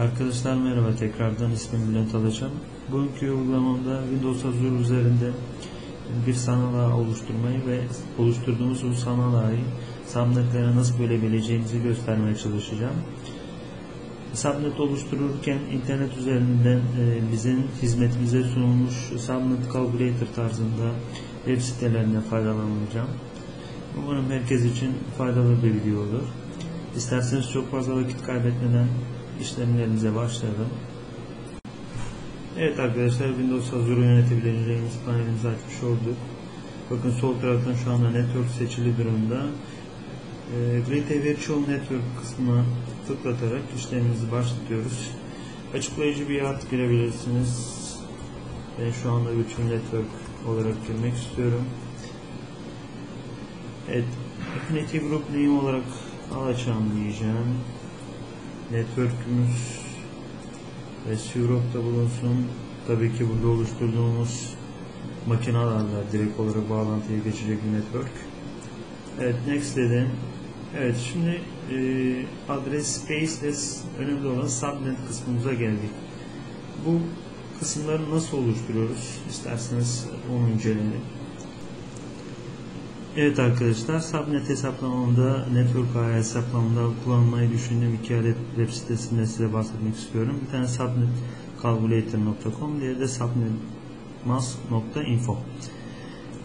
Arkadaşlar merhaba tekrardan ismim Bülent Alaçam. Bugünkü uygulamamda Windows Azure üzerinde bir sanal ağ oluşturmayı ve oluşturduğumuz bu sanal ağı subnetlere nasıl bölebileceğimizi göstermeye çalışacağım. Subnet oluştururken internet üzerinden e, bizim hizmetimize sunulmuş Subnet Calculator tarzında web sitelerinden faydalanacağım. Umarım herkes için faydalı bir video olur. İsterseniz çok fazla vakit kaybetmeden işlemlerimize başlayalım. Evet arkadaşlar Windows Azure yönetebileceğimiz panelimizi açmış olduk. Bakın sol taraftan şu anda Network seçili durumda. E, Create a Virtual Network kısmına tıklatarak işlemimizi başlatıyoruz. Açıklayıcı bir ad girebilirsiniz. Ben şu anda Virtual Network olarak girmek istiyorum. Evet, Affinity Group Name olarak alacağım diyeceğim. Network'ümüz ve Europe'da bulunsun. Tabii ki burada oluşturduğumuz makinelerle direkt olarak bağlantıya geçecek bir network. Evet, next dedim. Evet, şimdi e, adres spaceless önemli olan subnet kısmımıza geldik. Bu kısımları nasıl oluşturuyoruz? İsterseniz onu inceleyelim. Evet arkadaşlar, subnet hesaplamamda, network ağ hesaplamamda kullanmayı düşündüğüm iki adet web sitesinden size bahsetmek istiyorum. Bir tane subnetcalculator.com, diğeri de subnetmask.info.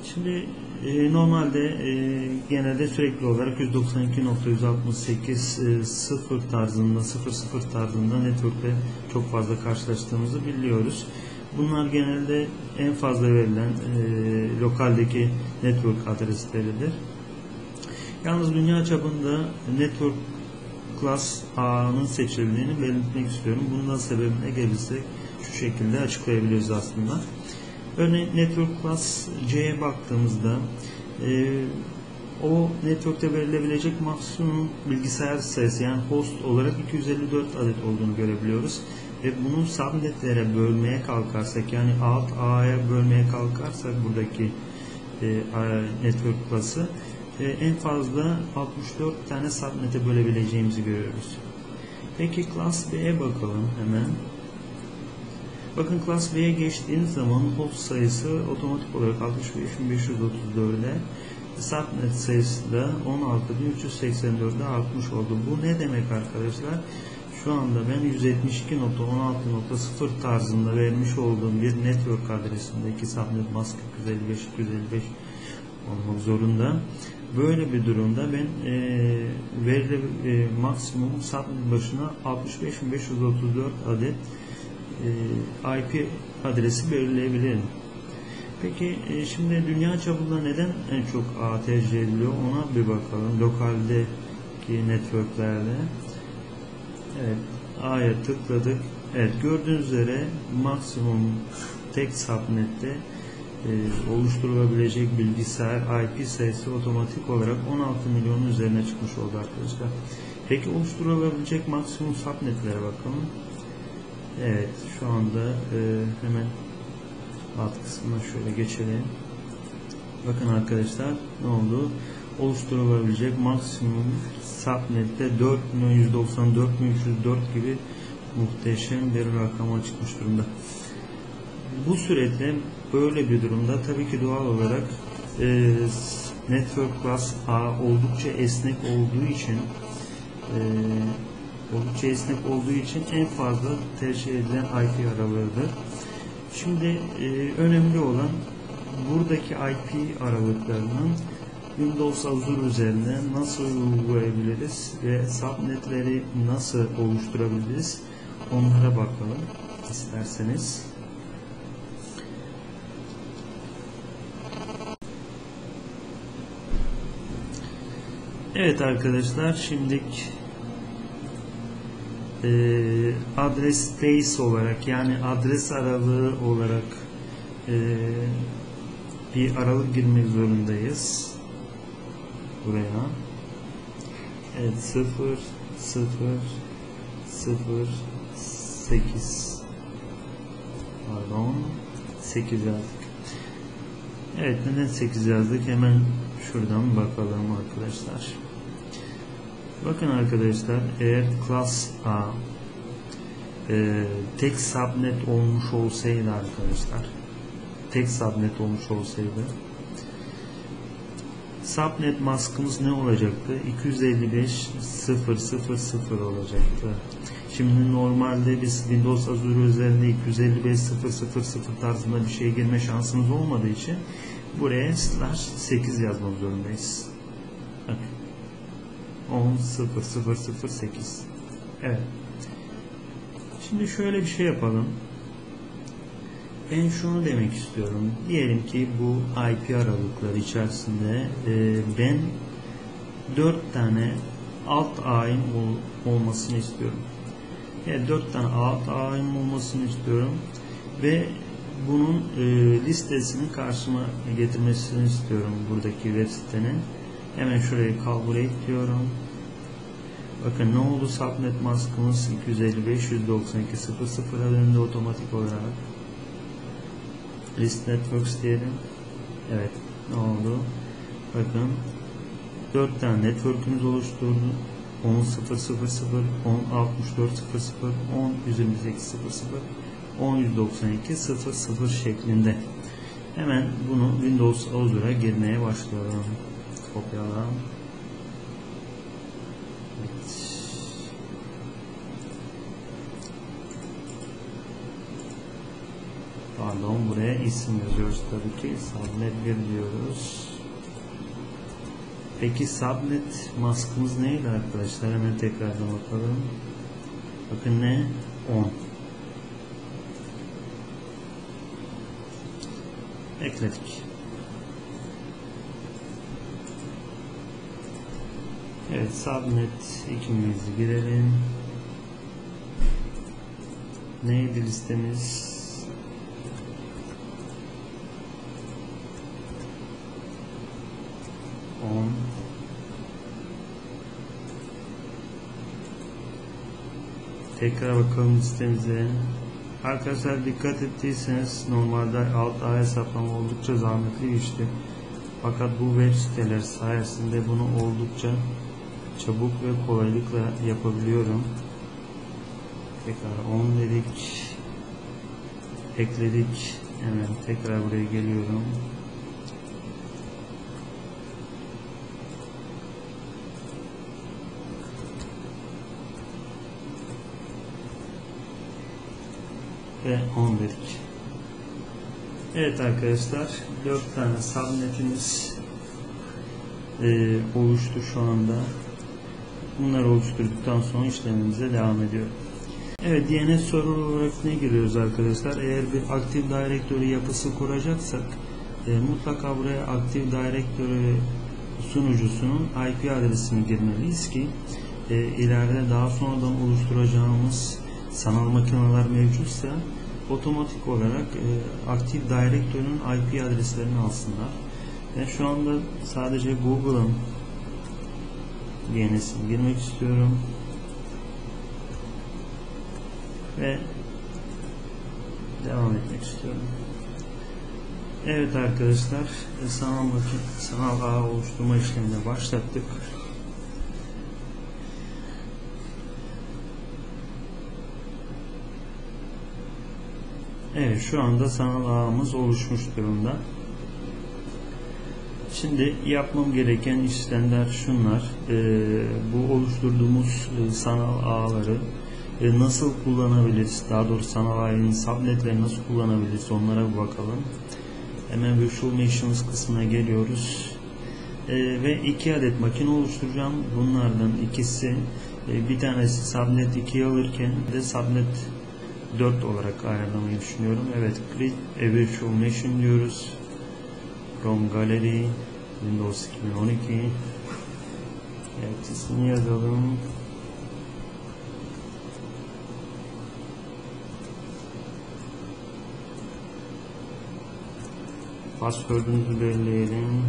Şimdi e, normalde e, genelde sürekli olarak 192.168 e, 0 tarzında 00 tarzında network'te çok fazla karşılaştığımızı biliyoruz. Bunlar genelde en fazla verilen e, lokaldeki network adresleridir. Yalnız dünya çapında network class A'nın seçildiğini belirtmek istiyorum. Bundan sebebine gelirsek şu şekilde açıklayabiliriz aslında. Örneğin network class C'ye baktığımızda e, o network'te verilebilecek maksimum bilgisayar sayısı yani host olarak 254 adet olduğunu görebiliyoruz ve bunu subnetlere bölmeye kalkarsak yani alt A'ya bölmeye kalkarsak buradaki e, network class'ı e, en fazla 64 tane subnete bölebileceğimizi görüyoruz. Peki class B'ye bakalım hemen. Bakın class B'ye geçtiğiniz zaman host sayısı otomatik olarak 65.534'e subnet sayısı da 16.384'e artmış oldu. Bu ne demek arkadaşlar? Şu anda ben 172.16.0 tarzında vermiş olduğum bir network adresindeki subnet mask 255 255 olmak zorunda. Böyle bir durumda ben e, verili e, maksimum subnet başına 65.534 adet e, IP adresi belirleyebilirim. Peki e, şimdi dünya çapında neden en çok tercih ediliyor ona bir bakalım. Lokaldeki networklerde. Evet, A'ya tıkladık. Evet, gördüğünüz üzere maksimum tek subnette e, oluşturulabilecek bilgisayar IP sayısı otomatik olarak 16 milyonun üzerine çıkmış oldu arkadaşlar. Peki oluşturulabilecek maksimum subnetlere bakalım. Evet, şu anda e, hemen alt kısmına şöyle geçelim. Bakın arkadaşlar ne oldu? Oluşturulabilecek maksimum subnette 4.194.304 gibi muhteşem bir rakama çıkmış durumda. Bu surette böyle bir durumda tabii ki doğal olarak e, Network Class A oldukça esnek olduğu için e, oldukça esnek olduğu için en fazla tercih edilen IP aralığıdır. Şimdi e, önemli olan buradaki IP aralıklarının Windows Azure üzerine nasıl uygulayabiliriz ve subnetleri nasıl oluşturabiliriz onlara bakalım isterseniz. Evet arkadaşlar şimdilik e, adres space olarak yani adres aralığı olarak e, bir aralık girmek zorundayız buraya. Evet 0 0 0 8 pardon 8 yazdık. Evet neden 8 yazdık? Hemen şuradan bakalım arkadaşlar. Bakın arkadaşlar eğer class A e, tek subnet olmuş olsaydı arkadaşlar tek subnet olmuş olsaydı subnet maskımız ne olacaktı? 255.0.0.0 olacaktı. Şimdi normalde biz Windows Azure üzerinde 255.0.0.0 tarzında bir şey girme şansımız olmadığı için buraya slash 8 yazmamız zorundayız. Bak. 10.0.0.0.8 Evet. Şimdi şöyle bir şey yapalım. Ben şunu demek istiyorum. Diyelim ki bu IP aralıkları içerisinde e, ben 4 tane alt ağın ol, olmasını istiyorum. Yani 4 tane alt ağın olmasını istiyorum ve bunun e, listesini karşıma getirmesini istiyorum buradaki web sitenin. Hemen şuraya calculate diyorum. Bakın ne oldu subnet maskımız 255.192.0.0'a döndü otomatik olarak. List Networks diyelim. Evet. Ne oldu? Bakın 4 tane network'ümüz oluşturdu. 10.0.0.0, 10.64.0.0, 10.128.0.0, 10.192.0.0 şeklinde. Hemen bunu Windows Azure'a girmeye başlıyorum. Kopyala. Evet. Pardon buraya isim yazıyoruz tabii ki. Subnet 1 diyoruz. Peki subnet maskımız neydi arkadaşlar? Hemen tekrardan bakalım. Bakın ne? 10. Ekledik. Evet subnet ikimizi girelim. Neydi listemiz? Tekrar bakalım listemize. Arkadaşlar dikkat ettiyseniz normalde alt ağ hesaplama oldukça zahmetli işti. Fakat bu web siteler sayesinde bunu oldukça çabuk ve kolaylıkla yapabiliyorum. Tekrar 10 dedik. Ekledik. Hemen tekrar buraya geliyorum. Ve 10 dedik. Evet arkadaşlar 4 tane subnetimiz e, oluştu şu anda. Bunları oluşturduktan sonra işlemimize devam ediyor. Evet DNS server olarak ne giriyoruz arkadaşlar? Eğer bir Active Directory yapısı kuracaksak e, mutlaka buraya Active Directory sunucusunun IP adresini girmeliyiz ki e, ileride daha sonradan oluşturacağımız sanal makineler mevcutsa otomatik olarak e, Active Directory'nin IP adreslerini alsınlar. Ben şu anda sadece Google'ın DNS'ini girmek istiyorum. Ve devam etmek istiyorum. Evet arkadaşlar, sanal, makin, sanal ağ oluşturma işlemine başlattık. Evet, şu anda sanal ağımız oluşmuş durumda. Şimdi yapmam gereken işlemler şunlar. Ee, bu oluşturduğumuz e, sanal ağları e, nasıl kullanabiliriz? Daha doğrusu sanal ağının subnetleri nasıl kullanabiliriz? Onlara bir bakalım. Hemen Virtual Machines kısmına geliyoruz. E, ve iki adet makine oluşturacağım. Bunlardan ikisi e, bir tanesi subnet 2'yi alırken de subnet 4 olarak ayarlamayı düşünüyorum. Evet, Create a Virtual Machine diyoruz. From Gallery Windows 2012 Evet ismini yazalım Password'umuzu belirleyelim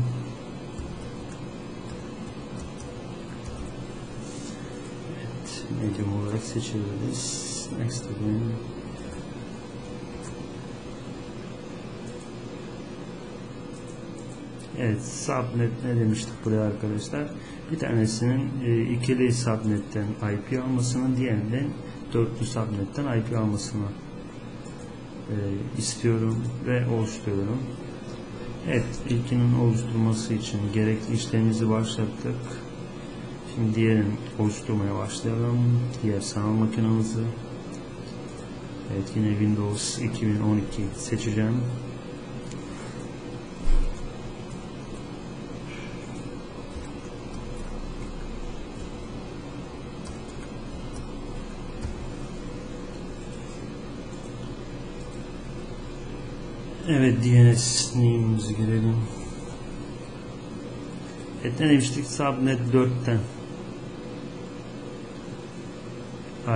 Evet medium olarak seçebiliriz Next edelim Evet, subnet ne demiştik buraya arkadaşlar? Bir tanesinin e, ikili subnetten IP almasını, diğerinden dörtlü subnetten IP almasını e, istiyorum ve oluşturuyorum. Evet, ilkinin oluşturması için gerekli işlemimizi başlattık. Şimdi diğerini oluşturmaya başlayalım. Diğer sanal makinamızı. Evet, yine Windows 2012 seçeceğim. Evet DNS name'imizi girelim. Evet ne demiştik? Subnet 4'ten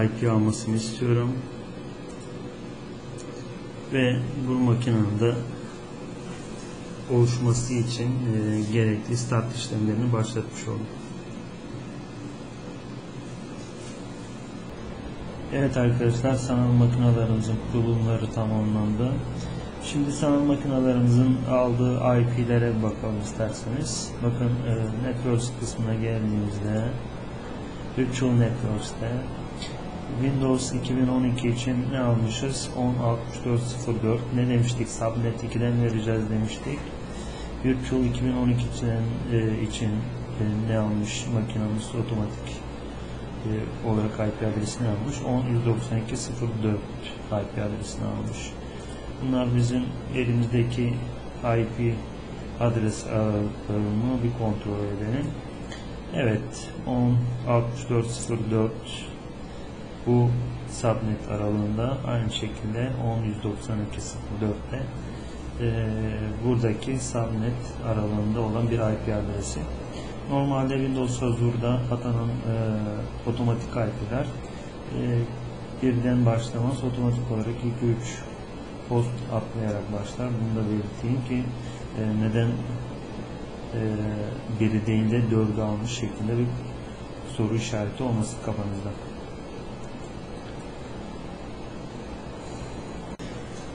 IP almasını istiyorum. Ve bu makinenin de oluşması için e, gerekli start işlemlerini başlatmış oldum. Evet arkadaşlar sanal makinalarımızın kurulumları tamamlandı. Şimdi sanal makinalarımızın aldığı IP'lere bakalım isterseniz. Bakın e, Networks kısmına geldiğimizde Virtual Networks'te Windows 2012 için ne almışız? 10.64.04 ne demiştik? Subnet 2'den vereceğiz demiştik. Virtual 2012 için, e, için e, ne almış makinamız otomatik e, olarak IP adresini almış. 10.192.04 IP adresini almış. Bunlar bizim elimizdeki IP adres ağlarını bir kontrol edelim. Evet 10.64.04 bu subnet aralığında aynı şekilde 10.192.04'te e, buradaki subnet aralığında olan bir IP adresi. Normalde Windows Azure'da atanan e, otomatik IP'ler e, birden başlamaz. Otomatik olarak 2-3 post atlayarak başlar. Bunu da belirteyim ki e, neden e, biri değil de dördü almış şeklinde bir soru işareti olması kafanızda.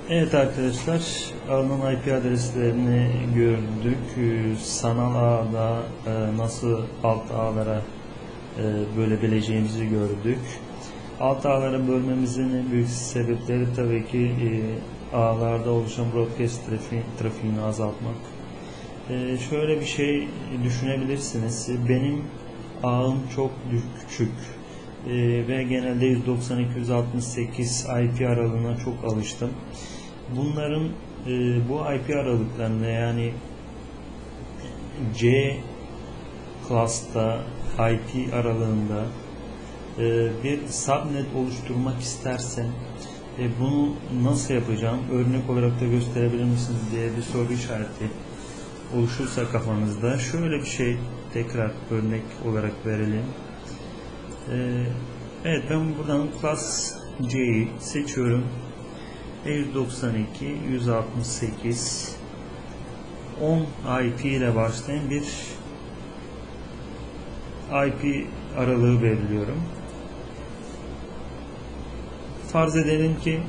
Evet arkadaşlar alınan IP adreslerini gördük. Ee, Sanal ağda e, nasıl alt ağlara e, bölebileceğimizi gördük. Alt ağlara bölmemizin en büyük sebepleri tabii ki e, ağlarda oluşan broadcast trafiği, trafiğini azaltmak. Şöyle bir şey düşünebilirsiniz. Benim ağım çok küçük ve genelde 192-168 IP aralığına çok alıştım bunların e, bu IP aralıklarında yani C class'ta IP aralığında e, bir subnet oluşturmak istersem e, bunu nasıl yapacağım? Örnek olarak da gösterebilir misiniz diye bir soru işareti oluşursa kafanızda şöyle bir şey tekrar örnek olarak verelim. E, evet ben buradan class C'yi seçiyorum 192, 168, 10 IP ile başlayan bir IP aralığı belirliyorum. Farz edelim ki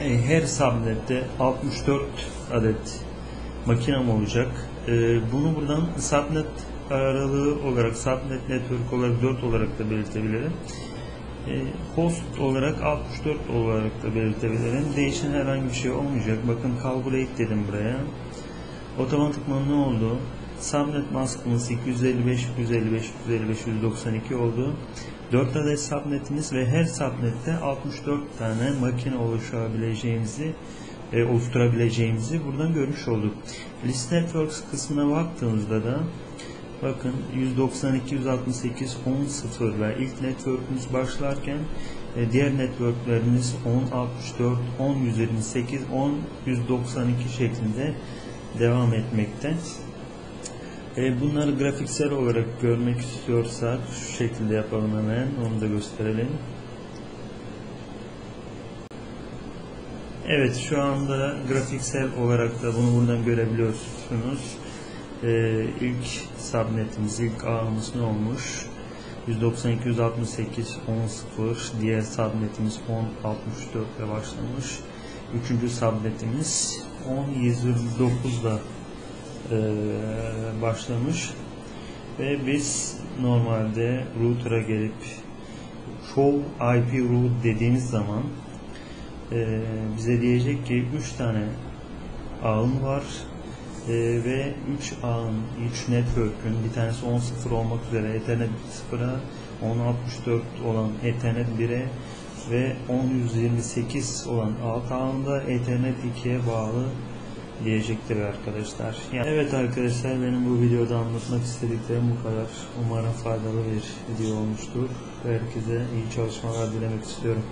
e, her subnette 64 adet makinem olacak. E, bunu buradan subnet aralığı olarak subnet network olarak 4 olarak da belirtebilirim. E, host olarak 64 olarak da belirtebilirim. Değişen herhangi bir şey olmayacak. Bakın calculate dedim buraya. Otomatikman ne oldu? Subnet maskımız 255, 255, 255, 192 oldu. 4 adet subnetimiz ve her subnette 64 tane makine oluşabileceğimizi e, oluşturabileceğimizi buradan görmüş olduk. List Networks kısmına baktığımızda da Bakın 192, 168, 10, 0 ve ilk network'ümüz başlarken e, diğer network'lerimiz 10, 64, 10, 128, 10, 192 şeklinde devam etmekte. E, bunları grafiksel olarak görmek istiyorsak şu şekilde yapalım hemen. Onu da gösterelim. Evet şu anda grafiksel olarak da bunu buradan görebiliyorsunuz e, ilk subnetimiz, ilk ağımız ne olmuş? 192, 168, 10, diğer subnetimiz 10, 64 ile başlamış. Üçüncü subnetimiz 10, 129 ile e, başlamış. Ve biz normalde router'a gelip Show IP route dediğimiz zaman e, bize diyecek ki 3 tane ağın var e, ve 3 ağın, 3 network'ün bir tanesi 10.0 olmak üzere Ethernet 0'a 10.64 olan Ethernet 1'e ve 10.128 olan alt ağında Ethernet 2'ye bağlı diyecektir arkadaşlar. Yani evet arkadaşlar benim bu videoda anlatmak istediklerim bu kadar. Umarım faydalı bir video olmuştur. Herkese iyi çalışmalar dilemek istiyorum.